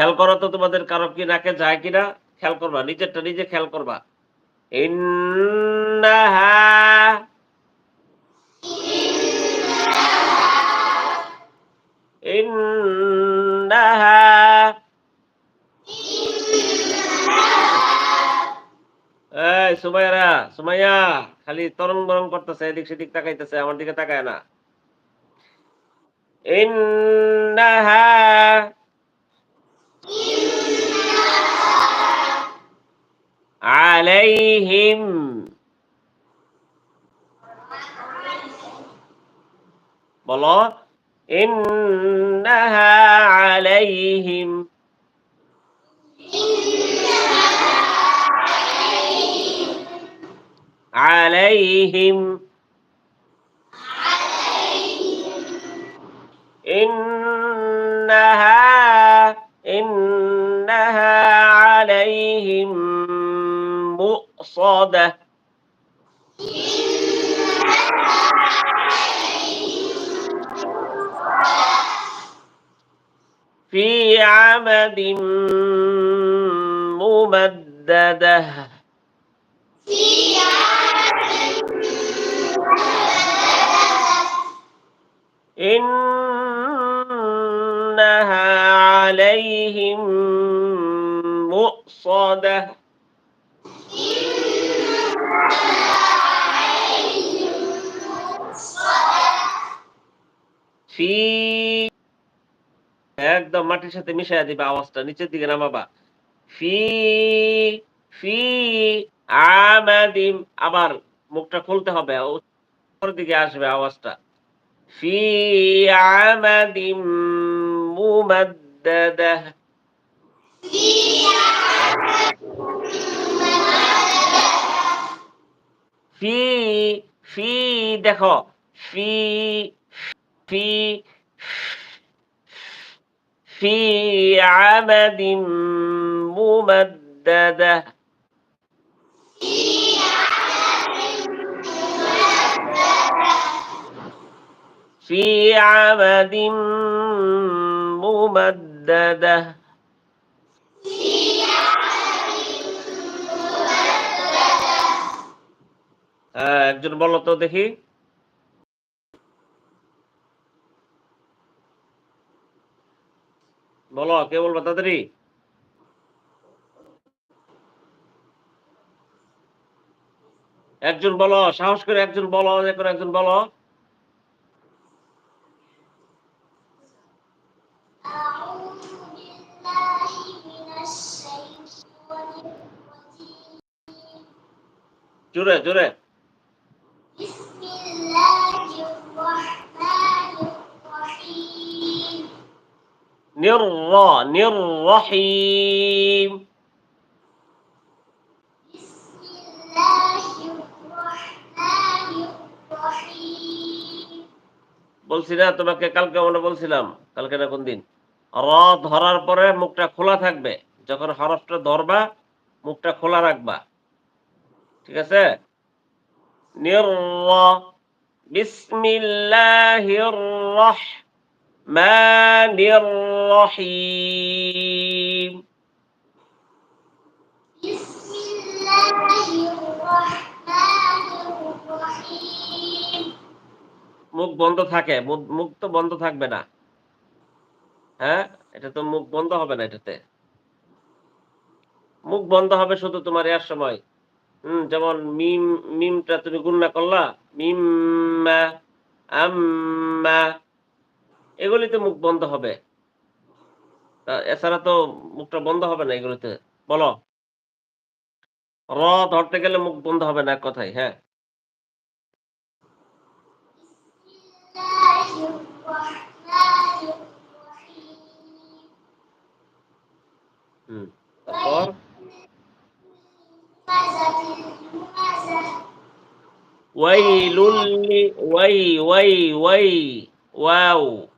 খেয়াল করো তো তোমাদের কারও কি নাকে যায় কিনা? খেয়াল করবা, নিজেরটা নিজে খেয়াল করবা। সুমাইরা সুমাইয়া, খালি তরং বরং করতেছে, এদিক সেদিক তাকাইতেছে, আমার দিকে তাকায় না। ইন্নাহা আলাইহিম। বলো ইন্নাহা আলাইহিম। আলাইহিম। ইন صاد في عمد ممددة. إنها عليهم مؤصدة. একদম মাটির সাথে মিশাইয়া দিবা আওয়াজটা, নিচের দিকে নামাবা। ফি ফি, আমাদিম। আবার মুখটা খুলতে হবে উপর দিকে আসবে আওয়াজটা। ফি, আমাদিম মুমাদ্দাদা। দেখো ফি ফি في عمد ممدده في عمد ممدده একজন বলো তো দেখি। বলো, কে বলব তাড়াতাড়ি? একজন বলো, সাহস করে একজন বলো করে একজন বলো। জোরে জোরে। الرحمن الرحيم নির নির রহিম بسم الله الرحمن الرحيم বলছি না তোমাকে কালকে মনে বলছিলাম কালকে না কোন দিন র ধরার পরে মুখটা খোলা থাকবে যখন হরফটা ধরবা মুখটা খোলা রাখবা ঠিক আছে নির বিসমিল্লাহির রহমানির রহিম بسم الله الرحمن الرحيم মুখ বন্ধ থাকে মুখ মুখ তো বন্ধ থাকবে না হ্যাঁ এটা তো মুখ বন্ধ হবে না এটাতে মুখ বন্ধ হবে শুধু তোমার এর সময় যেমন মিম, মিমটা তুমি গুন্না করলা, মিম্মা, আম্মা এগুলিতে মুখ বন্ধ হবে। এছাড়া তো মুখটা বন্ধ হবে না এগুলিতে, বলো। র ধরতে গেলে মুখ বন্ধ হবে না কথাই হ্যাঁ। হুম, তারপর? Wailul li wai wai wai wow.